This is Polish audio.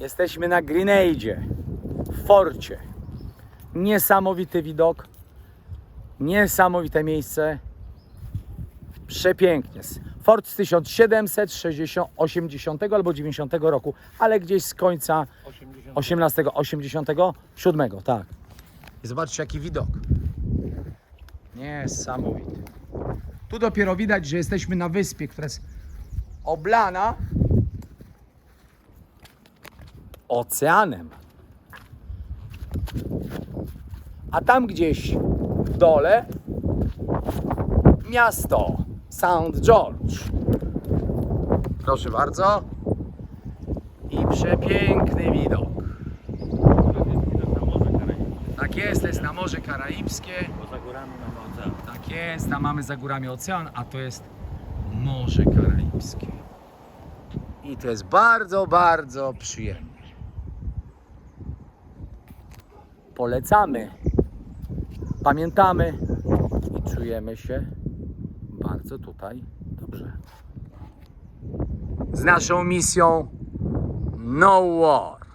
Jesteśmy na Grenade, w forcie. Niesamowity widok, niesamowite miejsce. Przepięknie. Fort z 1760, 80 albo 90 roku, ale gdzieś z końca 18, 87, tak. I zobaczcie jaki widok. Niesamowity. Tu dopiero widać, że jesteśmy na wyspie, która jest oblana oceanem. A tam gdzieś w dole miasto St. George. Proszę bardzo. I przepiękny widok. Tak jest, to jest na Morze Karaibskie. Poza górami mamy ocean. Tak jest, tam mamy za górami ocean, a to jest Morze Karaibskie. I to jest bardzo, bardzo przyjemnie. Polecamy, pamiętamy i czujemy się bardzo tutaj dobrze. Z naszą misją No War.